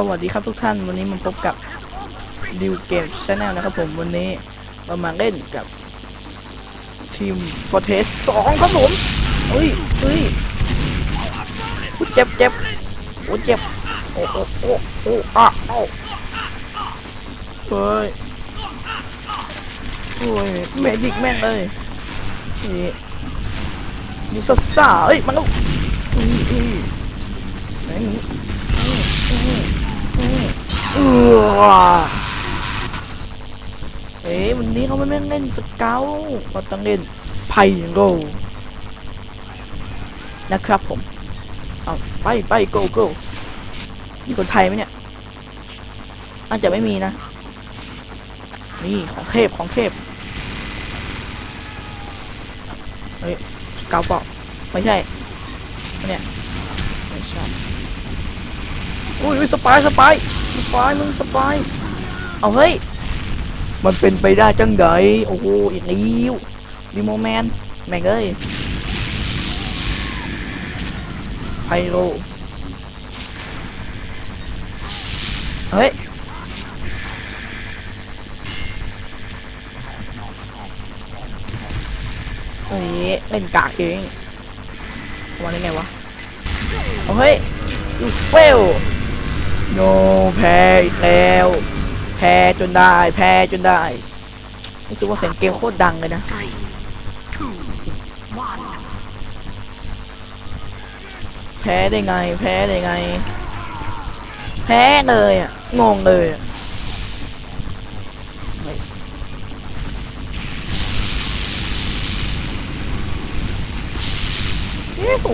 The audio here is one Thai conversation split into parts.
สวัสดีครับทุกท่าน วันนี้มาพบกับดิวเกมชาแนลนะครับผมวันนี้เรามาเล่นกับ ทีมฟอร์เทสสองครับผมเฮ้ยเฮ้ยอุ๊ยเจ็บเจ็บโอ้เจ็บโอ้โอ้โอ้โอ้อะเอ้าเฮ้ยโอ้ยเมดิกแม่งเลยนี่มูซ่าซ่าเอ้ยมันต้องอุ้ยอุ้ยไหนหนู เออเอ๊ะวันนี้เขาไม่แม่งเล่นสเกลเขาต้องเล่นไพ่โรนะครับผม เอาไปไป go go มีคนไทยไหมเนี่ยอาจจะไม่มีนะ นี่ของเทพของเทพเฮ้ยสเกลเปล่าไม่ใช่ เนี่ยไม่ใช่อุ้ยอุ้ยสปายสปาย สปายมึงสปายเอาเฮ้ย มันเป็นไปได้จังไดโอ้โหอีกแล้วดีโมแมนแม่งเอ้ยไพโรเฮ้ยเฮ้ยเล่นกากเองวันนี้ไงวะเอาเฮ้ยยูเฟล โนแพ้อีกแล้ว แพ้จนได้ แพ้จนได้รู้สึกว่าเสียงเกมโคตรดังเลยนะแพ้ได้ไง แพ้ได้ไง แพ้เลยอะ งงเลยอะเฮ้ยเย้โห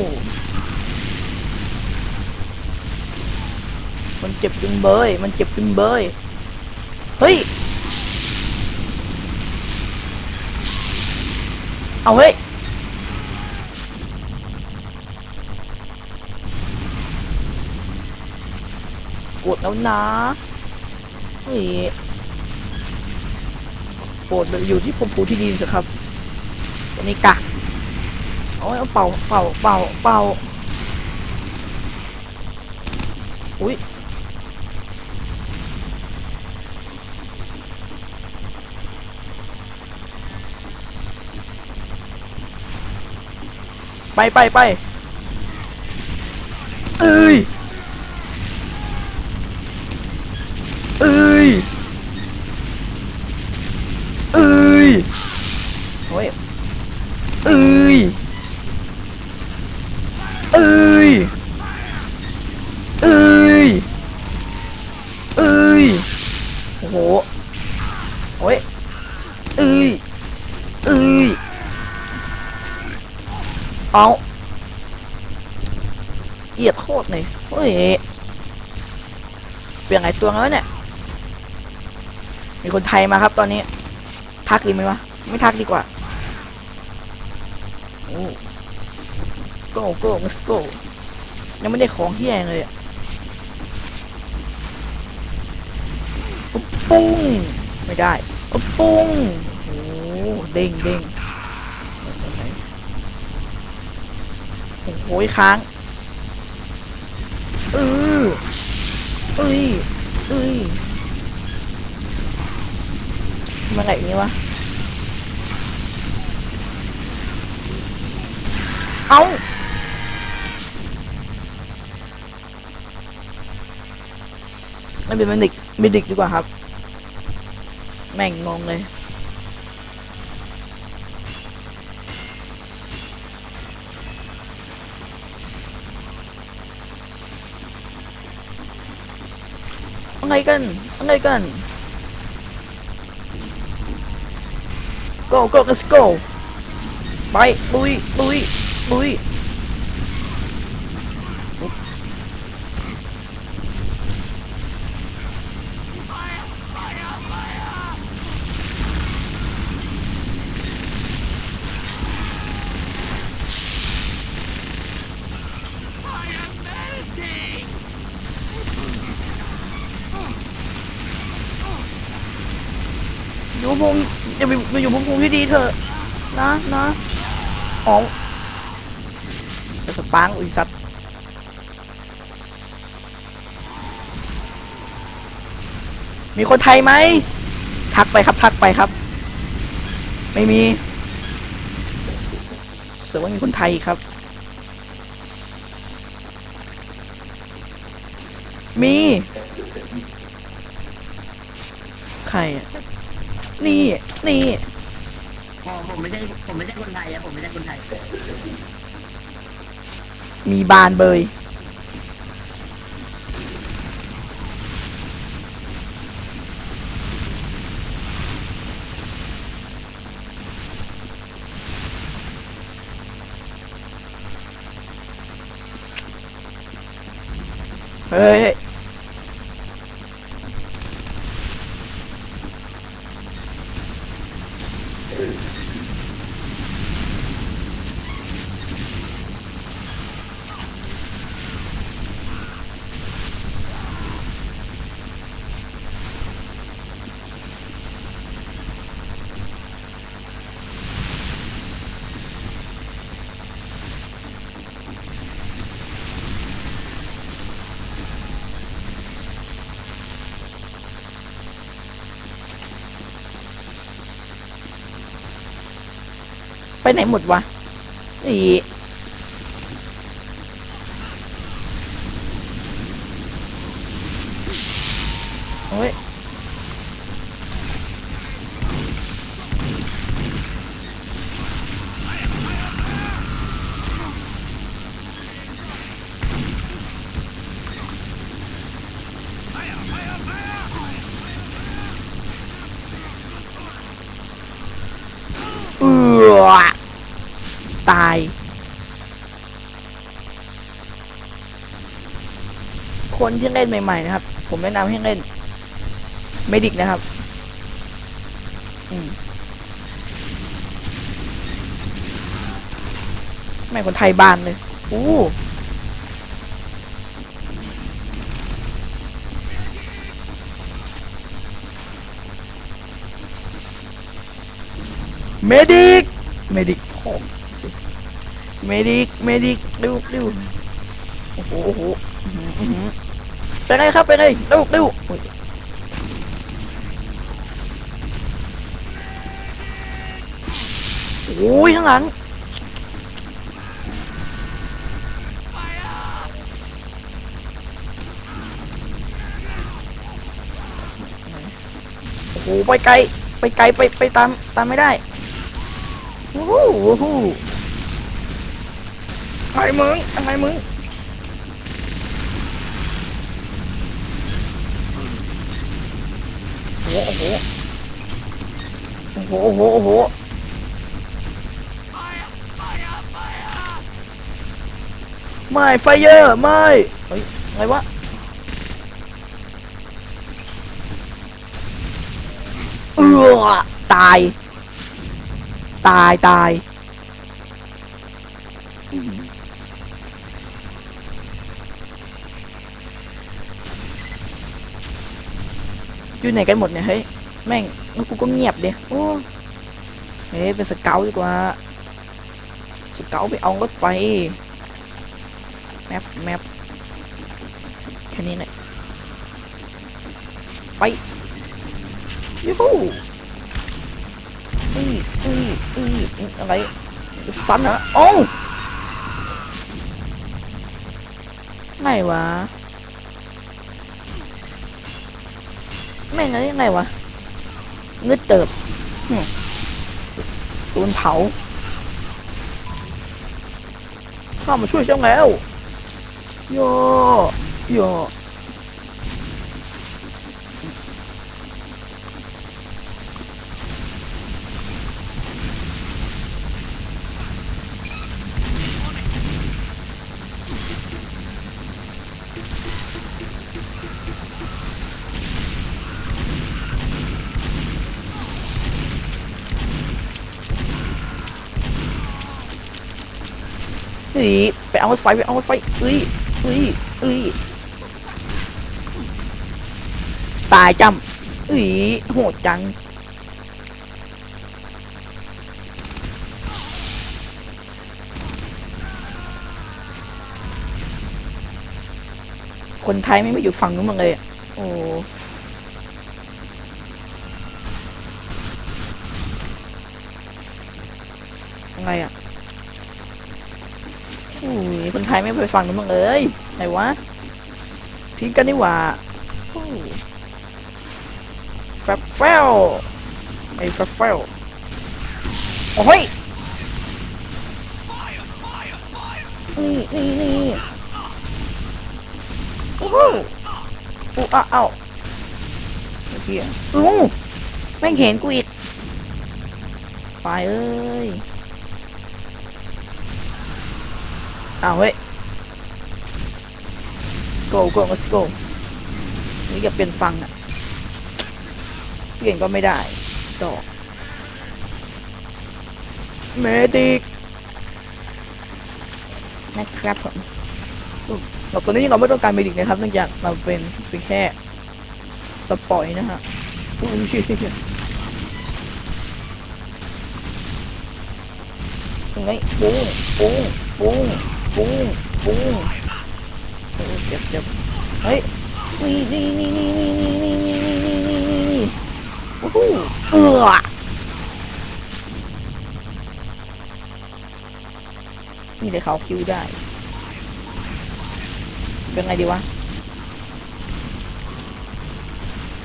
มัน เจ็บจึงเบย มันเจ็บจึงเบย เฮ้ย เอาเฮ้ยกดแล้วนะเฮ้ยปรดอยู่ที่ผมผูที่ดีสิครับตัวนี้กักเอาเอาเป่า เป่า เป่า เป่า อุ้ย ไปไปไปเอ้ย เปลี่ยนไงตัวแล้วเนี่ย มีคนไทยมาครับตอนนี้ ทักดีไหมวะ ไม่ทักดีกว่าโอ้ go go let's go ยังไม่ได้ของเฮียเลยอะอุ๊บปุ้ง ไม่ได้อุ๊บปุ้งโอ้เด้งเด้งโอ้โหค้างเออเอ้ย อ้ยมันไหนนี่วะ เอาไม่เป็นเมดิกเมดิกดีกว่าครับ แม่งงงเลย อะไรกันอะไรกัน go go let's go ไปลุยลุยลุยอยู่ภูมิ อย่าไปอยู่ภูมิภูมิที่ดีเถอะ นะนะอ๋อจะสปางอุ้ยสัตว์มีคนไทยไหม ทักไปครับ ทักไปครับ ไม่มีเสือว่ามีคนไทยครับ มี ใครอะ นี่ นี่อ๋อผมไม่ใช่ผมไม่ใช่คนไทยอะผมไม่ใช่คนไทย มีบานเบย เฮ้ย ไปไหนหมดวะอี คนที่เล่นใหม่ๆนะครับ ผมแนะนำให้เล่นไม่ดิกนะครับ อืมแม่คนไทยบ้านเลยอู้เมดิก เมดิกโอ้เมดิก เมดิก ดูดูโอ้โห โอ้โหอื้อหืออื้อหือไงครับไปไงดูดูโอ้ยโอ้ยข้างหลังโอ้โหไปไกล ไปไกลไปไปตามตามไม่ได้โอ้โหอ้โหไอ้มึงไอ้มึง โอ้โหโอ้โหโอ้โหโอ้โหไม่ไฟเยอร์ไม่เฮ้ยอะไรวะเออตาย ตายตาย อยู่ไหนกันหมดเนี่ยเฮ้ยแม่งแล้วกูก็เงียบเดียโอ้เฮ้ยเป็นสเกลดีกว่าสเกลไปเอารถไฟแมปแมปแค่นี้แหละไปยูฮูอืออืออืออือะไรสตันเหรอโอ้าไงวะ แม่งอะไรยังไงวะงึดเติบหึโดนเผาเข้ามาช่วยเจ้าแล้วโยโย ให้ไฟไปเอาไฟเอ้ยเอ้ยเอ้ยตายจำเอ้ยโหดจังคนไทยไม่มาอยู่ฝั่งนู้นมาเลย โอ้ไงอะ คนไทยไม่ไปฟังกันบ้างเอ้ยไหนวะทิ้งกันนี่หว่าอู้แฟบเฟลไอ้แฟบเฟลโอ้ยนี่นี่นี่โอ้โหอู้อ้าวอ้าวเมื่อกี้อะอู้แม่งเห็นกูอีกไปเอ้ย อ้าวเฮ้ย go go let's go นี่จะเป็นฟังอะ เปลี่ยนก็ไม่ได้ดอกเมดิกนะครับผมอุ๊ยเราตอนนี้เราไม่ต้องการเมดิกนะครับเนื่องจากเราเป็นเป็นแค่สปอยนะฮะอุ้ยเชี่ยเชี่ยเชี่ยยังไงปุ้งปุ้งปุ้ง ปุ้งปุ้งโอ้ยเจ็บเจ็บเฮ้ยนี่นี่นี่นี่นี่นี่นี่นี่นี่นี่นี่โอ้โหเออนี่เดี๋ยเขาคิวได้ เป็นไงดีวะ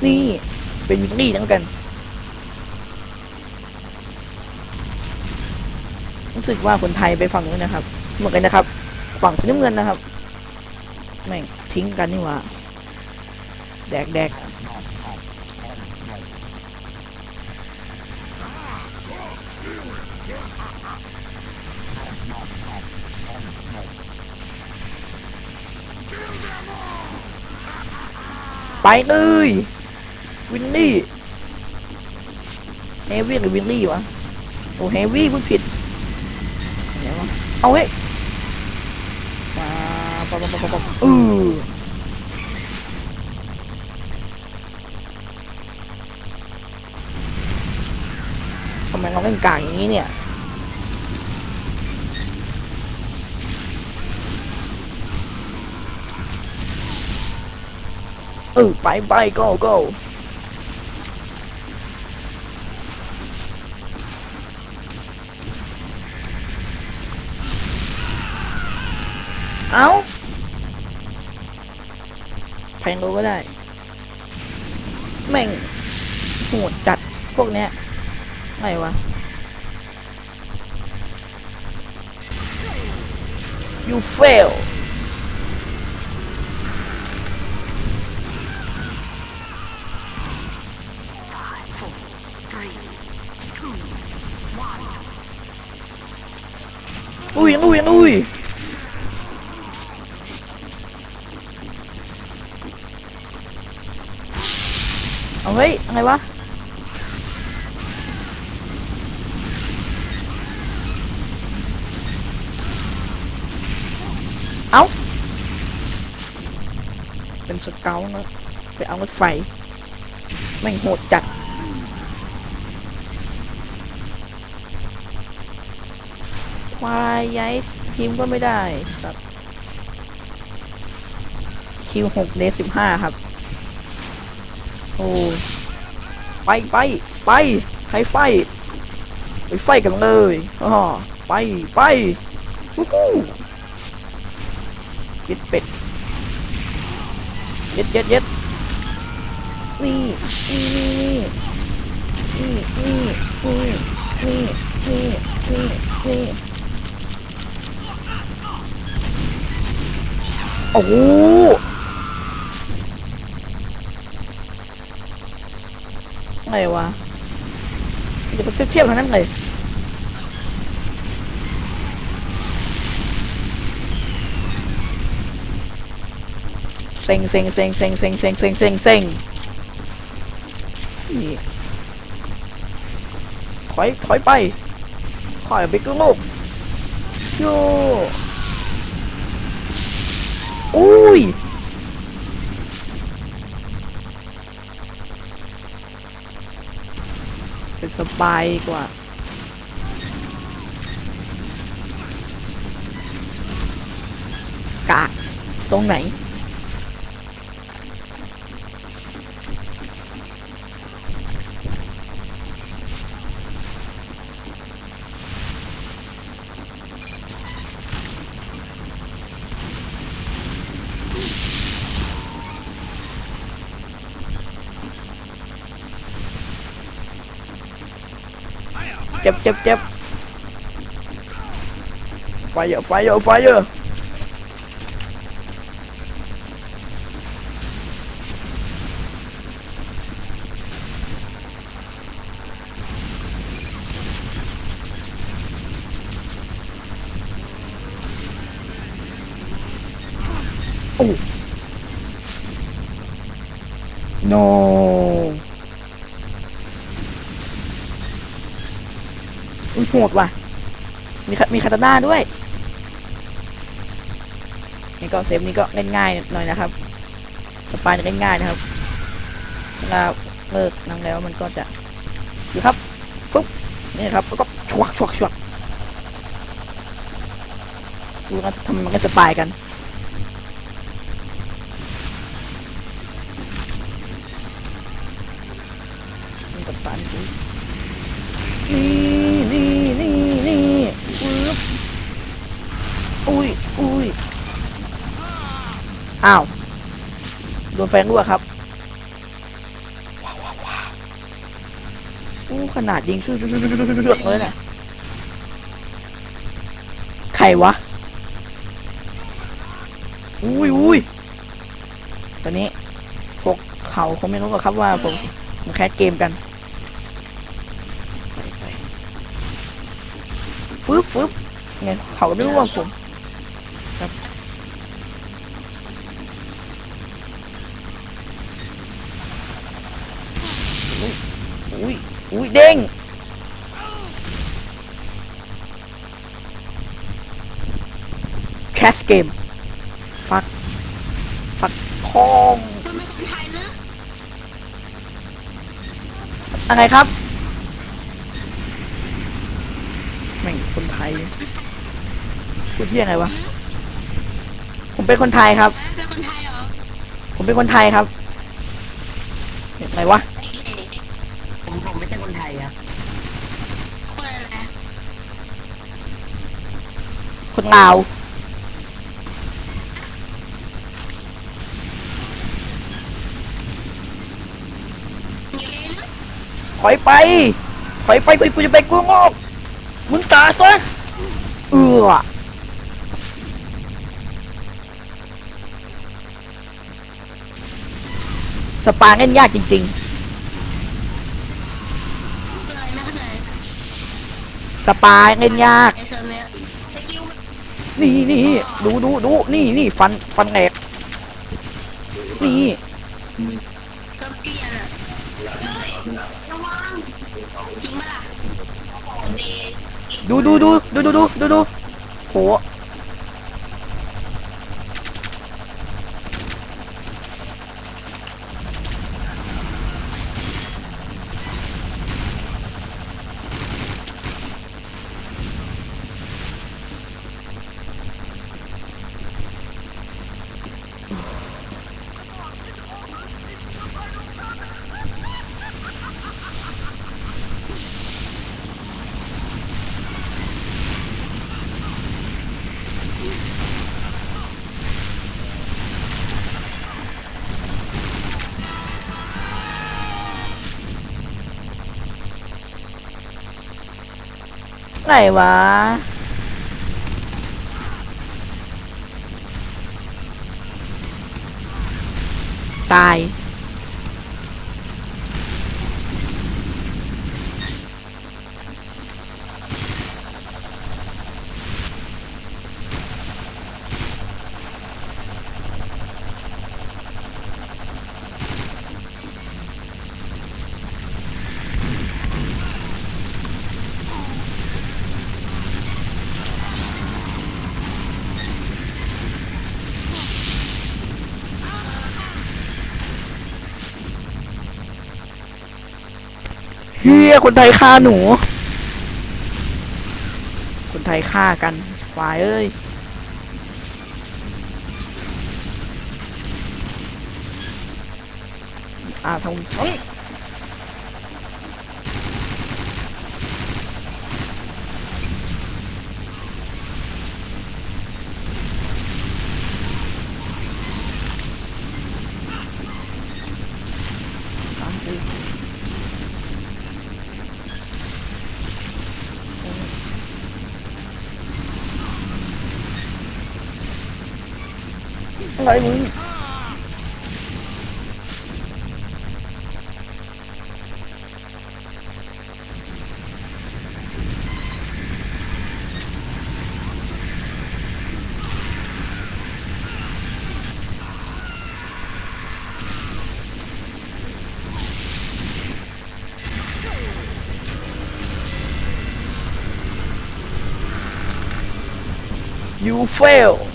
นี่ เป็นวินนี่แล้วกัน รู้สึกว่าคนไทยไปฝั่งนู้นนะครับ เหมือนกันนะครับ ฝั่งสีน้ำเงินนะครับ แม่งทิ้งกันนี่หว่า แดกแดกไปเลย วินนี่เฮวี่หรือวินนี่วะ โอ้เฮวี่พูดผิด เอาเฮ้ย ปะปะปะปะปะอือทำไมเราเล่นกลางอย่างนี้เนี่ยเออไปไป go go เอาแพงดูก็ได้ แม่งโหดจัดพวกเนี้ยไงวะ you fail Five, four, three, two, one. อุ้ยอุ้ยอุ้ย ไรวะเอาเป็นสเกลนะไปเอารถไฟแม่งโหดจัดควายย้ายทีมก็ไม่ได้ครับคิวหกเดสิบห้าครับ โอ้ ไปไปไปใครไฟไปไฟกันเลยอ๋อไปไปวู้ฮู้เย็ดเป็ดเย็ดเย็ดเย็ดนี่นี่นี่นี่นี่นี่นี่นี่นี่นี่โอ้ โหอะไรวะเดี๋ยวไปเทียบๆทางนั้นเลยเซ็งเซ็งเซ็งเซ็งเซ็งเซ็งเซ็งเซ็งเซ็งถอยถอยไปถอยไปกลูกโยอุ้ย เป็นสบายกว่า กะ ตรงไหน เจ็บเจ็บไฟเยอะไฟเยอะไฟเยอะโอ้ no โหดว่ะ มีมีคาตาน่าด้วย นี่ก็เซฟนี่ก็เล่นง่ายหน่อยนะครับสปายเล่นง่ายนะครับเวลาเลิกนั่งแล้วมันก็จะดูครับปุ๊บนี่ครับแล้วก็ชวักชวักชวักดูนะทำไมมันก็สปายกัน อุ้ยอุ้ยอ้าวโดนแฟนรั่วครับว้าวว้าวว้าวอู้ขนาดยิงชื่อเลยน่ะใครวะอุ้ยอุ้ยตอนนี้พวกเขาคงไม่รู้หรอกครับว่าผมผมแคสเกมกันไปไปฟึบฟึบไงเขาไม่รู้ว่าผม อุ้ยอุ้ยเด้งแคสเกม ฟัก ฟักทองคุณเป็นคนไทยหรืออะไรครับแม่งคนไทยพูดที่ยังไงวะ ผมเป็นคนไทยครับ เป็นคนไทยเหรอ ผมเป็นคนไทยครับไหนวะ เกย์หรือถอยไป ถอยไปกูกูจะไปกูงอกมึงตายซะ เอือสปาเล่นยากจริงเป็นอะไรไม่เข้าใจๆสปาเล่นยาก นี่นี่ดูดูดูนี่นี่ฟันฟันแหลกนี่เซิร์ฟเกียร์อะระวังจริงปะล่ะเดย์ดูดูดูดูดูดูดูดูโห này mà. Tài. เฮียคนไทยฆ่าหนู คนไทยฆ่ากันควายเอ้ย อ่าทำเฮ้ย ไงมึง you fail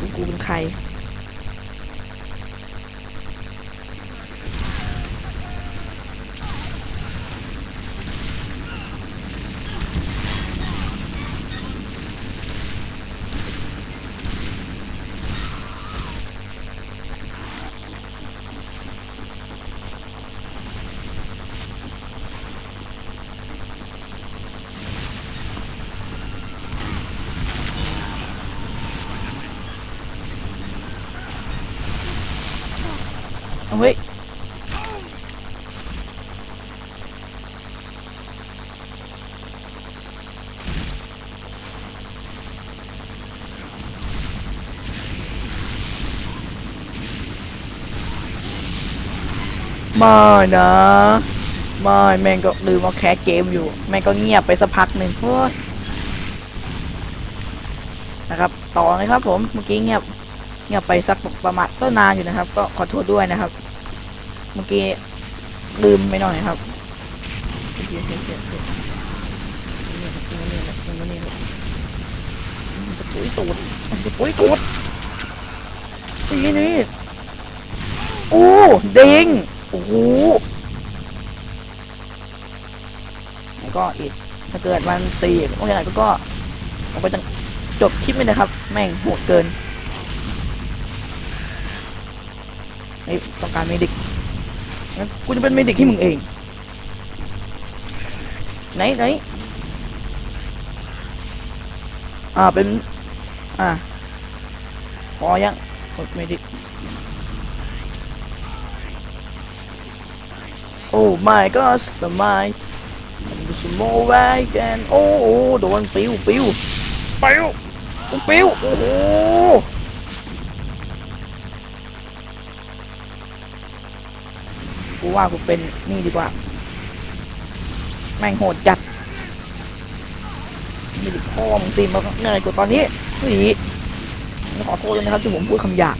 รู้อีกว่ากูเป็นใคร ไม่นะ ไม่แม่งก็ลืมเอาแคสเกมอยู่ แม่งก็เงียบไปสักพักหนึ่งโอ้ยนะครับ ต่อเลยครับ ผม เมื่อกี้เงียบ เงียบไปสักประมาณต้นนานอยู่นะครับ ก็ขอโทษด้วยนะครับ เมื่อกี้ลืมไปหน่อยครับปุ้ยตูดปุ้ยตูดทีนี้โอ้เด้ง อ้โหแล้วก็อีก ถ้าเกิดมันสี่โอ้ยอะไรก็ก็ผมก็จะจบคลิปเลยนะครับ แม่งโหดเกินไอ้ต้องการเมดิกงั้นกูจะเป็นเมดิกที่มึงเอง ไหนไหนอ่าเป็น อ่าพอยังกดเมดิก โอ้ไม่ก็สมัยสมอไว้กันโอ้โอ้โดนปิวปิวปิวปิวโอ้โหกูว่ากูเป็นนี่ดีกว่า แม่งโหดจัดไม่ด้พ่อมึงตีมาเหนื่อยกว่าตอนนี้นี่ขอโทษด้วยนะครับที่ผมพูดคำหยาบ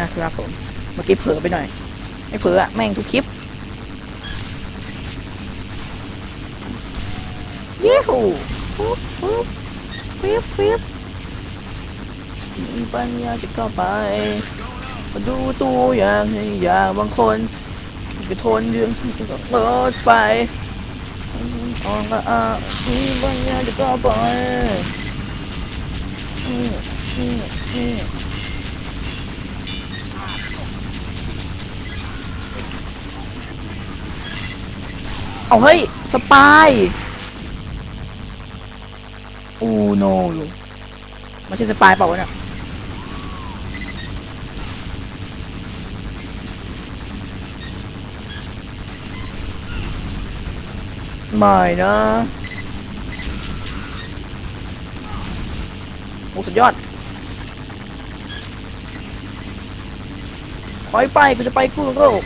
นะครับผม เมื่อกี้เผลอไปหน่อย ไม่เผลออะแม่งทุกคลิป ย้หูปุ๊บปุ๊บปิ๊บปิ๊บมีปัญญาจะเข้าไปมาดูตัวอย่างให้อย่างบางคนก็ทนเรื่องที่จะเปิดไปออกมาอะมีบางอย่าจะก็ไปอืมอืมอืมเอาเฮ้ย สปาย อูโนลูไม่ใช่สปายเปล่าวะเนี่ยไม่นะโอ้สุดยอดถอยไปกูจะไปกู้โลก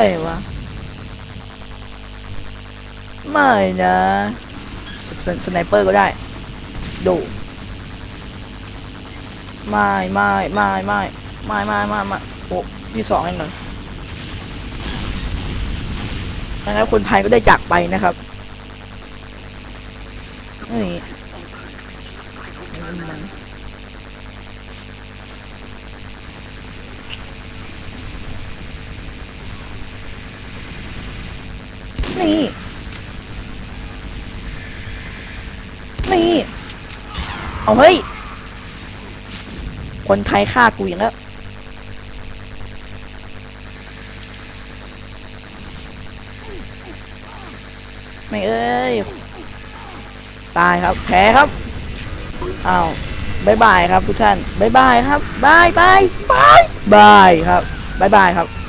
ไปวะ ไม่นะสสไนเปอร์ก็ได้ ดู ไม่ไม่ไม่ไม่ไมามามามาโอ้ที่สองเองเหรอนะครับคนไทยก็ได้จากไปนะครับนี่ เอาเฮ้ย คนไทยฆ่ากูอย่างแล้วไม่เอ้ย ตายครับ แพ้ครับอ้าวบายบายครับทุกท่านบายบายครับบายบายบายบายครับบายบายครับ